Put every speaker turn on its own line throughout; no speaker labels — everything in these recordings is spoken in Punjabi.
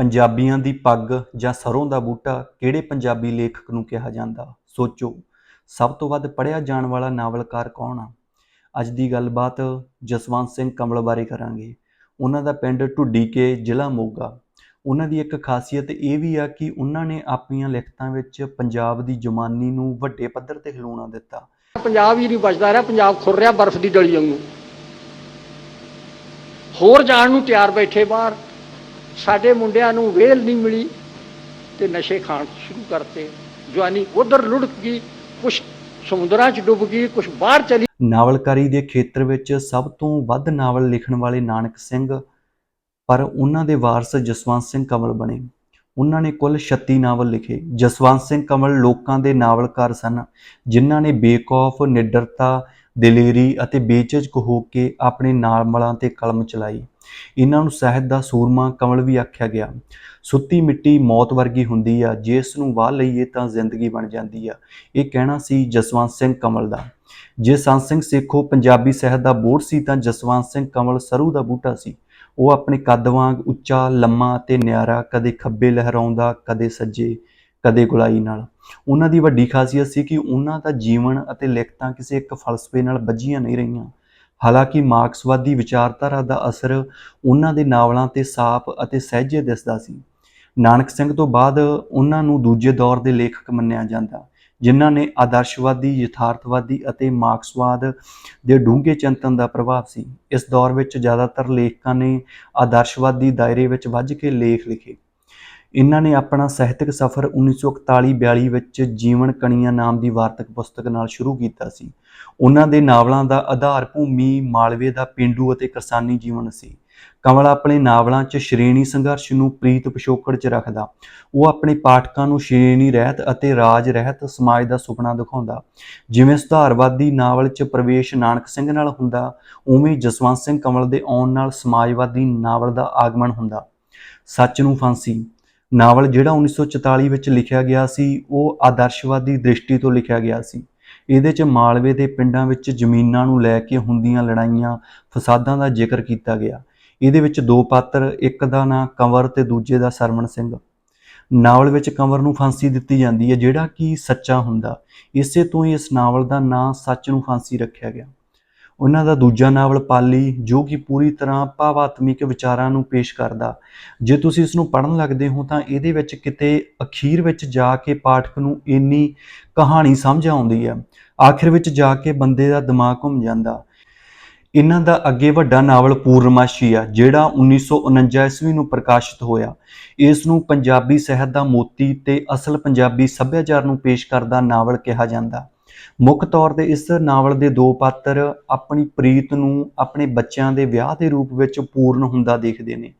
ਪੰਜਾਬੀਆਂ ਦੀ ਪੱਗ ਜਾਂ ਸਰੋਂ ਦਾ ਬੂਟਾ ਕਿਹੜੇ ਪੰਜਾਬੀ ਲੇਖਕ ਨੂੰ ਕਿਹਾ ਜਾਂਦਾ? ਸੋਚੋ। ਸਭ ਤੋਂ ਵੱਧ ਪੜ੍ਹਿਆ ਜਾਣ ਵਾਲਾ ਨਾਵਲਕਾਰ ਕੌਣ ਆ? ਅੱਜ ਦੀ ਗੱਲਬਾਤ ਜਸਵੰਤ ਸਿੰਘ ਕਮਲ ਬਾਰੇ ਕਰਾਂਗੇ। ਉਹਨਾਂ ਦਾ ਪਿੰਡ ਢੁੱਡੀ ਕੇ ਜ਼ਿਲ੍ਹਾ ਮੋਗਾ। ਉਹਨਾਂ ਦੀ ਇੱਕ ਖਾਸੀਅਤ ਇਹ ਵੀ ਆ ਕਿ ਉਹਨਾਂ ਨੇ ਆਪਣੀਆਂ ਲਿਖਤਾਂ ਵਿੱਚ ਪੰਜਾਬ ਦੀ ਜਵਾਨੀ ਨੂੰ ਵੱਡੇ ਪੱਧਰ ਤੇ ਹਿਲਾਉਣਾ ਦਿੱਤਾ।
ਪੰਜਾਬ ਹੀ ਨਹੀਂ ਬਚਦਾ ਰਿਹਾ, ਪੰਜਾਬ ਖੁਰ ਰਿਹਾ ਬਰਫ਼ ਦੀ ਡਲੀ ਵਾਂਗੂ। ਹੋਰ ਜਾਣ ਨੂੰ ਤਿਆਰ ਬੈਠੇ ਬਾਹਰ। ਸਾਡੇ ਮੁੰਡਿਆਂ ਨੂੰ ਵੇਲ ਨਹੀਂ ਮਿਲੀ ਤੇ ਨਸ਼ੇ ਖਾਣ ਸ਼ੁਰੂ ਕਰਤੇ। ਜਵਾਨੀ ਉਧਰ ਲੁੜਕ ਗਈ, ਕੁਛ ਸਮੁੰਦਰਾਂ 'ਚ ਡੁੱਬ ਗਈ, ਕੁਛ ਬਾਹਰ ਚਲੀ
ਨਾਵਲਕਾਰੀ ਦੇ ਖੇਤਰ ਵਿੱਚ ਸਭ ਤੋਂ ਵੱਧ ਨਾਵਲ ਲਿਖਣ ਵਾਲੇ ਨਾਨਕ ਸਿੰਘ, ਪਰ ਉਹਨਾਂ ਦੇ ਵਾਰਸ ਜਸਵੰਤ ਸਿੰਘ ਕਮਲ ਬਣੇ। ਉਹਨਾਂ ਨੇ ਕੁੱਲ 36 ਨਾਵਲ ਲਿਖੇ। ਜਸਵੰਤ ਸਿੰਘ ਕਮਲ ਲੋਕਾਂ ਦੇ ਨਾਵਲਕਾਰ ਸਨ, ਜਿਨ੍ਹਾਂ ਨੇ ਬੇਕੌਫ, ਨਿਡਰਤਾ ਦਲੇਰੀ ਅਤੇ ਬੇਝਿਜਕ ਹੋ ਕੇ ਆਪਣੇ ਨਾਵਲਾਂ ਤੇ ਕਲਮ ਚਲਾਈ। ਇਹਨਾਂ ਨੂੰ ਸਾਹਿਤ ਦਾ ਸੂਰਮਾ ਕਮਲ ਵੀ ਆਖਿਆ ਗਿਆ। ਸੁੱਤੀ ਮਿੱਟੀ ਮੌਤ ਵਰਗੀ ਹੁੰਦੀ ਆ, ਜੇ ਇਸ ਨੂੰ ਵਾਹ ਲਈਏ ਤਾਂ ਜ਼ਿੰਦਗੀ ਬਣ ਜਾਂਦੀ ਆ। ਇਹ ਕਹਿਣਾ ਸੀ ਜਸਵੰਤ ਸਿੰਘ ਕਮਲ ਦਾ। ਜੇ ਸੰਤ ਸਿੰਘ ਸੇਖੋ ਪੰਜਾਬੀ ਸਾਹਿਤ ਦਾ ਬੋੜ ਸੀ ਤਾਂ ਜਸਵੰਤ ਸਿੰਘ ਕਮਲ ਸਰੂ ਦਾ ਬੂਟਾ ਸੀ। ਉਹ ਆਪਣੇ ਕੱਦ ਵਾਂਗ ਉੱਚਾ, ਲੰਮਾ ਤੇ ਨਿਆਰਾ, ਕਦੇ ਖੱਬੇ ਲਹਿਰਾਉਂਦਾ, ਕਦੇ ਸੱਜੇ। ਕਦੇ ਗੁਲਾਈ ਨਾਲ। ਉਹਨਾਂ ਦੀ ਵੱਡੀ ਖਾਸੀਅਤ ਸੀ ਕਿ ਉਹਨਾਂ ਦਾ ਜੀਵਨ ਅਤੇ ਲਿਖਤਾਂ ਕਿਸੇ ਇੱਕ ਫਲਸਫੇ ਨਾਲ ਬੱਝੀਆਂ ਨਹੀਂ ਰਹੀਆਂ। ਹਾਲਾਂਕਿ ਮਾਰਕਸਵਾਦੀ ਵਿਚਾਰਧਾਰਾ ਦਾ ਅਸਰ ਉਹਨਾਂ ਦੇ ਨਾਵਲਾਂ ਤੇ ਸਾਫ਼ ਅਤੇ ਸਹਿਜੇ ਦਿਸਦਾ ਸੀ। ਨਾਨਕ ਸਿੰਘ ਤੋਂ ਬਾਅਦ ਉਹਨਾਂ ਨੂੰ ਦੂਜੇ ਦੌਰ ਦੇ ਲੇਖਕ ਮੰਨਿਆ ਜਾਂਦਾ, ਜਿਨ੍ਹਾਂ ਨੇ ਆਦਰਸ਼ਵਾਦੀ, ਯਥਾਰਥਵਾਦੀ ਅਤੇ ਮਾਰਕਸਵਾਦ ਦੇ ਡੂੰਘੇ ਚਿੰਤਨ ਦਾ ਪ੍ਰਭਾਵ ਸੀ। ਇਸ ਦੌਰ ਵਿੱਚ ਜ਼ਿਆਦਾਤਰ ਲੇਖਕਾਂ ਨੇ ਆਦਰਸ਼ਵਾਦੀ ਦਾਇਰੇ ਵਿੱਚ ਵੱਜ ਕੇ ਲੇਖ ਲਿਖੇ। ਇਹਨਾਂ ਨੇ ਆਪਣਾ ਸਾਹਿਤਕ ਸਫ਼ਰ 1941-42 ਵਿੱਚ ਜੀਵਨ ਕਣੀਆਂ ਨਾਮ ਦੀ ਵਾਰਤਕ ਪੁਸਤਕ ਨਾਲ ਸ਼ੁਰੂ ਕੀਤਾ ਸੀ। ਉਹਨਾਂ ਦੇ ਨਾਵਲਾਂ ਦਾ ਆਧਾਰ ਭੂਮੀ, ਮਾਲਵੇ ਦਾ ਪਿੰਡੂ ਅਤੇ ਕਿਸਾਨੀ ਜੀਵਨ ਸੀ। ਕਮਲ ਆਪਣੇ ਨਾਵਲਾਂ 'ਚ ਸ਼੍ਰੇਣੀ ਸੰਘਰਸ਼ ਨੂੰ ਪ੍ਰੀਤ ਪਿਛੋਕੜ 'ਚ ਰੱਖਦਾ। ਉਹ ਆਪਣੇ ਪਾਠਕਾਂ ਨੂੰ ਸ਼੍ਰੇਣੀ ਰਹਿਤ ਅਤੇ ਰਾਜ ਰਹਿਤ ਸਮਾਜ ਦਾ ਸੁਪਨਾ ਦਿਖਾਉਂਦਾ। ਜਿਵੇਂ ਸੁਧਾਰਵਾਦੀ ਨਾਵਲ 'ਚ ਪ੍ਰਵੇਸ਼ ਨਾਨਕ ਸਿੰਘ ਨਾਲ ਹੁੰਦਾ, ਉਵੇਂ ਜਸਵੰਤ ਸਿੰਘ ਕਮਲ ਦੇ ਆਉਣ ਨਾਲ ਸਮਾਜਵਾਦੀ ਨਾਵਲ ਦਾ ਆਗਮਨ ਹੁੰਦਾ। ਸੱਚ ਨੂੰ ਫਾਂਸੀ। ਨਾਵਲ ਜਿਹੜਾ 1944 ਵਿੱਚ ਲਿਖਿਆ ਗਿਆ ਸੀ, ਉਹ ਆਦਰਸ਼ਵਾਦੀ ਦ੍ਰਿਸ਼ਟੀ ਤੋਂ ਲਿਖਿਆ ਗਿਆ ਸੀ। ਇਹਦੇ 'ਚ ਮਾਲਵੇ ਦੇ ਪਿੰਡਾਂ ਵਿੱਚ ਜ਼ਮੀਨਾਂ ਨੂੰ ਲੈ ਕੇ ਹੁੰਦੀਆਂ ਲੜਾਈਆਂ, ਫਸਾਦਾਂ ਦਾ ਜ਼ਿਕਰ ਕੀਤਾ ਗਿਆ। ਇਹਦੇ ਵਿੱਚ ਦੋ ਪਾਤਰ, ਇੱਕ ਦਾ ਨਾਂ ਕੰਵਰ ਤੇ ਦੂਜੇ ਦਾ ਸਰਵਣ ਸਿੰਘ। ਨਾਵਲ ਵਿੱਚ ਕੰਵਰ ਨੂੰ ਫਾਂਸੀ ਦਿੱਤੀ ਜਾਂਦੀ ਹੈ, ਜਿਹੜਾ ਕਿ ਸੱਚਾ ਹੁੰਦਾ। ਇਸੇ ਤੋਂ ਹੀ ਇਸ ਨਾਵਲ ਦਾ ਨਾਂ ਸੱਚ ਨੂੰ ਫਾਂਸੀ ਰੱਖਿਆ ਗਿਆ। ਉਹਨਾਂ ਦਾ ਦੂਜਾ ਨਾਵਲ ਪਾਲੀ, ਜੋ ਕਿ ਪੂਰੀ ਤਰ੍ਹਾਂ ਭਾਵਾਤਮਿਕ ਵਿਚਾਰਾਂ ਨੂੰ ਪੇਸ਼ ਕਰਦਾ। ਜੇ ਤੁਸੀਂ ਇਸ ਨੂੰ ਪੜ੍ਹਨ ਲੱਗਦੇ ਹੋ ਤਾਂ ਇਹਦੇ ਵਿੱਚ ਕਿਤੇ ਅਖੀਰ ਵਿੱਚ ਜਾ ਕੇ ਪਾਠਕ ਨੂੰ ਇੰਨੀ ਕਹਾਣੀ ਸਮਝ ਆਉਂਦੀ ਹੈ। ਆਖਿਰ ਵਿੱਚ ਜਾ ਕੇ ਬੰਦੇ ਦਾ ਦਿਮਾਗ ਘੁੰਮ ਜਾਂਦਾ। ਇਹਨਾਂ ਦਾ ਅੱਗੇ ਵੱਡਾ ਨਾਵਲ ਪੂਰਨਮਾਸ਼ੀ ਆ, ਜਿਹੜਾ 1949 ਈਸਵੀ ਨੂੰ ਪ੍ਰਕਾਸ਼ਿਤ ਹੋਇਆ। ਇਸ ਨੂੰ ਪੰਜਾਬੀ ਸਾਹਿਤ ਦਾ ਮੋਤੀ ਤੇ ਅਸਲ ਪੰਜਾਬੀ ਸੱਭਿਆਚਾਰ ਨੂੰ ਪੇਸ਼ ਕਰਦਾ ਨਾਵਲ ਕਿਹਾ ਜਾਂਦਾ। ਮੁੱਖ ਤੌਰ ਤੇ ਇਸ ਨਾਵਲ ਦੇ ਦੋ ਪਾਤਰ ਆਪਣੀ ਪ੍ਰੀਤ ਨੂੰ ਆਪਣੇ ਬੱਚਿਆਂ ਦੇ ਵਿਆਹ ਦੇ ਰੂਪ ਵਿੱਚ ਪੂਰਨ ਹੁੰਦਾ ਦੇਖਦੇ ਨੇ।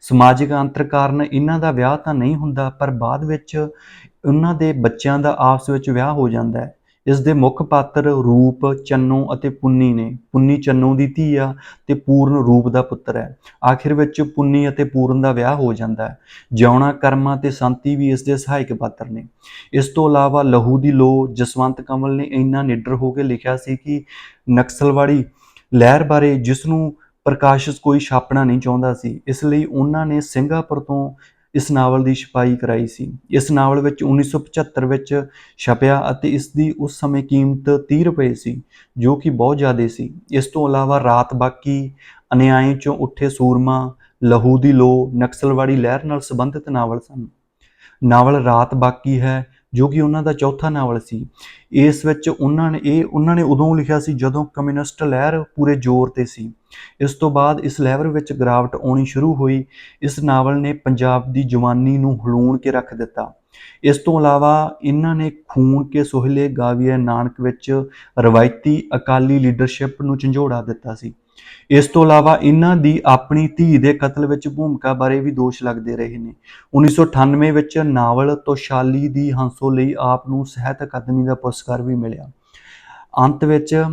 ਸਮਾਜਿਕ ਅੰਤਰ ਕਾਰਨ ਇਹਨਾਂ ਦਾ ਵਿਆਹ ਤਾਂ ਨਹੀਂ ਹੁੰਦਾ, ਪਰ ਬਾਅਦ ਵਿੱਚ ਉਹਨਾਂ ਦੇ ਬੱਚਿਆਂ ਦਾ ਆਪਸ ਵਿੱਚ ਵਿਆਹ ਹੋ ਜਾਂਦਾ ਹੈ। ਇਸ ਦੇ ਮੁੱਖ ਪਾਤਰ ਰੂਪ ਚੰਨੂ ਅਤੇ ਪੁੰਨੀ ਨੇ। ਪੁੰਨੀ ਚੰਨੂ ਦੀ ਧੀ ਆ ਤੇ ਪੂਰਨ ਰੂਪ ਦਾ ਪੁੱਤਰ ਹੈ। ਆਖਿਰ ਵਿੱਚ ਪੁੰਨੀ ਅਤੇ ਪੂਰਨ ਦਾ ਵਿਆਹ ਹੋ ਜਾਂਦਾ ਹੈ। ਜਿਉਣਾ, ਕਰਮਾ ਤੇ ਸੰਤੀ ਵੀ ਇਸ ਦੇ ਸਹਾਇਕ ਪਾਤਰ ਨੇ। ਇਸ ਤੋਂ ਇਲਾਵਾ ਲਹੂ ਦੀ ਲੋ ਜਸਵੰਤ ਕਮਲ ਨੇ ਇੰਨਾ ਨਿਡਰ ਹੋ ਕੇ ਲਿਖਿਆ ਸੀ ਕਿ ਨਕਸਲਵਾੜੀ ਲਹਿਰ ਬਾਰੇ ਜਿਸ ਨੂੰ ਪ੍ਰਕਾਸ਼ਿਤ ਕੋਈ ਛਾਪਣਾ ਨਹੀਂ ਚਾਹੁੰਦਾ ਸੀ, ਇਸ ਲਈ ਉਹਨਾਂ ਨੇ ਸਿੰਗਾਪੁਰ ਤੋਂ ਇਸ ਨਾਵਲ ਦੀ ਛਪਾਈ ਕਰਾਈ ਸੀ। ਇਸ ਨਾਵਲ ਵਿੱਚ 1975 ਵਿੱਚ ਛਪਿਆ ਅਤੇ ਇਸ ਦੀ ਉਸ ਸਮੇਂ ਕੀਮਤ 30 ਰੁਪਏ ਸੀ, ਜੋ ਕਿ ਬਹੁਤ ਜ਼ਿਆਦਾ ਸੀ। ਇਸ ਤੋਂ ਇਲਾਵਾ ਰਾਤ ਬਾਕੀ ਅਨਿਆਏ ਚੋਂ ਉੱਠੇ ਸੂਰਮਾ, ਲਹੂ ਦੀ ਲੋ, ਨਕਸਲਵਾੜੀ ਲਹਿਰ ਨਾਲ ਸੰਬੰਧਿਤ ਨਾਵਲ ਸਨ। ਨਾਵਲ ਰਾਤ ਬਾਕੀ ਹੈ ਜੋ ਕਿ ਉਹਨਾਂ ਦਾ ਚੌਥਾ ਨਾਵਲ ਸੀ। ਇਸ ਵਿੱਚ ਉਹਨਾਂ ਨੇ ਇਹ ਉਹਨਾਂ ਨੇ ਉਦੋਂ ਲਿਖਿਆ ਸੀ ਜਦੋਂ ਕਮਿਊਨਿਸਟ ਲਹਿਰ ਪੂਰੇ ਜ਼ੋਰ ਤੇ ਸੀ। ਇਸ ਤੋਂ ਬਾਅਦ ਇਸ ਲਹਿਰ ਵਿੱਚ ਗਿਰਾਵਟ ਆਉਣੀ ਸ਼ੁਰੂ ਹੋਈ। ਇਸ ਨਾਵਲ ਨੇ ਪੰਜਾਬ ਦੀ ਜਵਾਨੀ ਨੂੰ ਹਲੂਣ ਕੇ ਰੱਖ ਦਿੱਤਾ। ਇਸ ਤੋਂ ਇਲਾਵਾ ਇਹਨਾਂ ਨੇ ਖੂਨ ਕੇ ਸੋਹਲੇ ਗਾਵੀਏ ਨਾਨਕ ਵਿੱਚ ਰਵਾਇਤੀ ਅਕਾਲੀ ਲੀਡਰਸ਼ਿਪ ਨੂੰ ਝੰਜੋੜਾ ਦਿੱਤਾ ਸੀ। ਇਸ ਤੋਂ ਇਲਾਵਾ ਇਹਨਾਂ ਦੀ ਆਪਣੀ ਧੀ ਦੇ ਕਤਲ ਵਿੱਚ ਭੂਮਿਕਾ ਬਾਰੇ ਵੀ ਦੋਸ਼ ਲੱਗਦੇ ਰਹੇ ਨੇ। 1998 ਵਿੱਚ ਨਾਵਲ ਤੋਸ਼ਾਲੀ ਦੀ ਹੰਸੋ ਲਈ ਆਪ ਨੂੰ ਸਾਹਿਤ ਅਕਾਦਮੀ ਦਾ ਪੁਰਸਕਾਰ ਵੀ ਮਿਲਿਆ। ਅੰਤ ਵਿੱਚ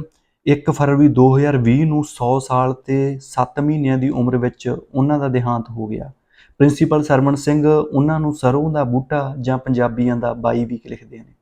1 ਫਰਵਰੀ 2020 ਨੂੰ 100 ਸਾਲ ਤੇ 7 ਮਹੀਨਿਆਂ ਦੀ ਉਮਰ ਵਿੱਚ ਉਹਨਾਂ ਦਾ ਦੇਹਾਂਤ ਹੋ ਗਿਆ। ਪ੍ਰਿੰਸੀਪਲ ਸਰਮਨ ਸਿੰਘ ਉਹਨਾਂ ਨੂੰ ਸਰੋਂ ਦਾ ਬੂਟਾ ਜਾਂ ਪੰਜਾਬੀਆਂ ਦਾ ਬਾਈ ਵੀ ਲਿਖਦੇ ਨੇ।